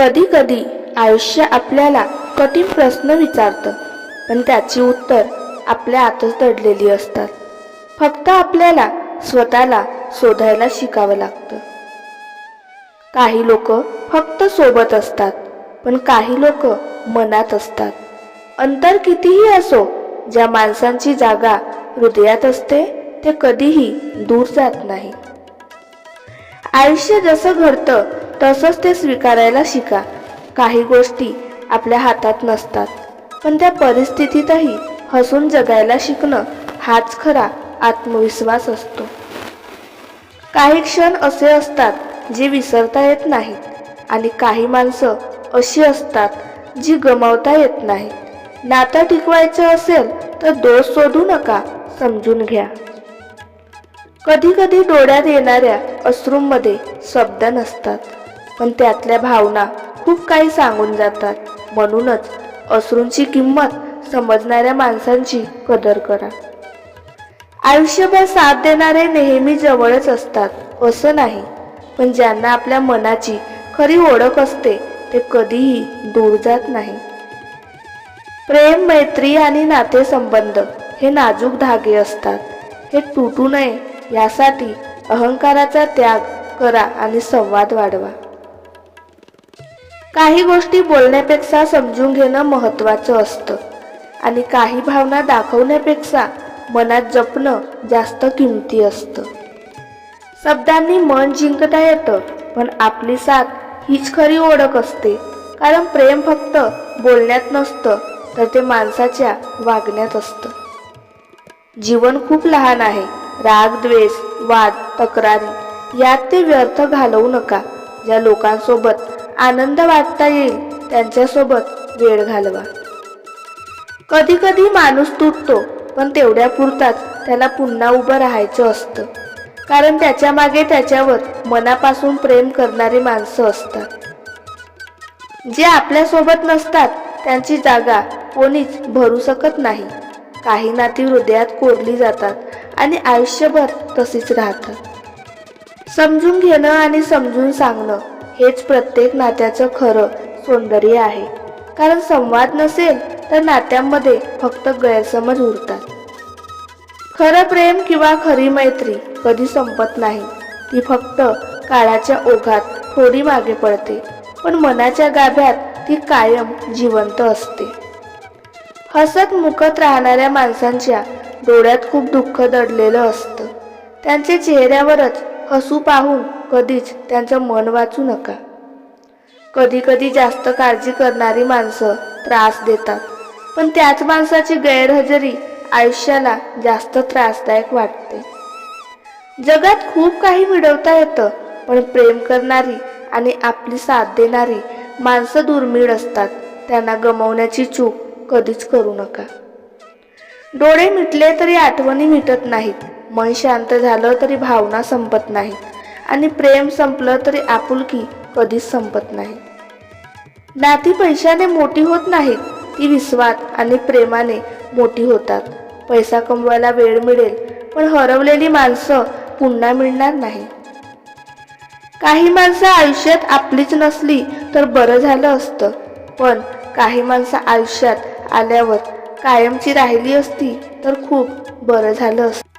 कधी कधी आयुष्य आपल्याला कठीण प्रश्न विचारतं पण त्याची उत्तर आपल्या आतच दडलेली असतात. फक्त आपल्याला स्वतःला शोधायला शिकावं लागतं. काही लोक फक्त सोबत असतात पण काही लोक मनात असतात. अंतर कितीही असो ज्या माणसांची जागा हृदयात असते ते कधीही दूर जात नाही आयुष्य जसं घडतं तसंच ते स्वीकारायला शिका. काही गोष्टी आपल्या हातात नसतात पण त्या परिस्थितीतही हसून जगायला शिकणं हाच खरा आत्मविश्वास असतो. काही क्षण असे असतात जे विसरता येत नाहीत आणि काही माणसं अशी असतात जी गमावता येत नाहीत. नातं टिकवायचं असेल तर दोष शोधू नका समजून घ्या. कधी कधी डोळ्यात येणाऱ्या अश्रूंमध्ये शब्द नसतात. पण त्यातल्या भावना खूप काही सांगून जातात. म्हणूनच अश्रूंची किंमत समजणाऱ्या माणसांची कदर करा. आयुष्यभर साथ देणारे नेहमी जवळच असतात. असं नाही. पण ज्यांना आपल्या मनाची खरी ओळख असते ते कधीही दूर जात नाही. प्रेम मैत्री आणि नातेसंबंध हे नाजूक धागे असतात. हे तुटू नये यासाठी अहंकाराचा त्याग करा आणि संवाद वाढवा. काही गोष्टी बोलण्यापेक्षा समजून घेणं महत्वाचं असतं. आणि काही भावना दाखवण्यापेक्षा मनात जपणं जास्त किमती असतं. शब्दांनी मन जिंकता येतं पण आपली साथ हीच खरी ओळख असते. कारण प्रेम फक्त बोलण्यात नसतं तर ते माणसाच्या वागण्यात असतं. जीवन खूप लहान आहे. राग द्वेष वाद तक्रारी यात ते व्यर्थ घालवू नका. ज्या लोकांसोबत आनंद वाटता येईल त्यांच्यासोबत वेळ घालवा. कधी कधी माणूस तुटतो पण तेवढ्या पुरताच त्याला पुन्हा उभं राहायचं असतं. कारण त्याच्यामागे त्याच्यावर मनापासून प्रेम करणारी माणसं असतात. जे आपल्यासोबत नसतात त्यांची जागा कोणीच भरू शकत नाही. काही नाती हृदयात कोरली जातात आणि आयुष्यभर तशीच राहतात समजून घेणं आणि समजून सांगणं हेच प्रत्येक नात्याचं खरं सौंदर्य आहे. कारण संवाद नसेल तर नात्यांमध्ये फक्त गैरसमज उरतात. खरं प्रेम किंवा खरी मैत्री कधी संपत नाही. ती फक्त काळाच्या ओघात थोडी मागे पडते. पण मनाच्या गाभ्यात ती कायम जिवंत असते. हसत मुकत राहणाऱ्या माणसांच्या डोळ्यात खूप दुःख दडलेलं असतं. त्यांच्या चेहऱ्यावरच हसू पाहून कधीच त्यांचं मन वाचू नका. कधी कधी जास्त काळजी करणारी माणसं त्रास देतात पण त्याच माणसाची गैरहजेरी आयुष्याला जास्त त्रासदायक वाटते. जगात खूप काही मिळवता येतं पण प्रेम करणारी आणि आपली साथ देणारी माणसं दुर्मिळ असतात. त्यांना गमवण्याची चूक कधीच करू नका. डोळे मिटले तरी आठवणी मिटत नाहीत. मन शांत झालं तरी भावना संपत नाहीत. आणि प्रेम संपलं तरी आपुलकी कधीच संपत नाही. नाती पैशाने मोठी होत नाहीत ती विश्वात आणि प्रेमाने मोठी होतात. पैसा कमवायला वेळ मिळेल पण हरवलेली माणसं पुन्हा मिळणार नाही. काही माणसं आयुष्यात आपलीच नसली तर बरं झालं असतं पण काही माणसं आयुष्यात आल्यावर कायमची राहिली असती तर खूप बरं झालं असतं.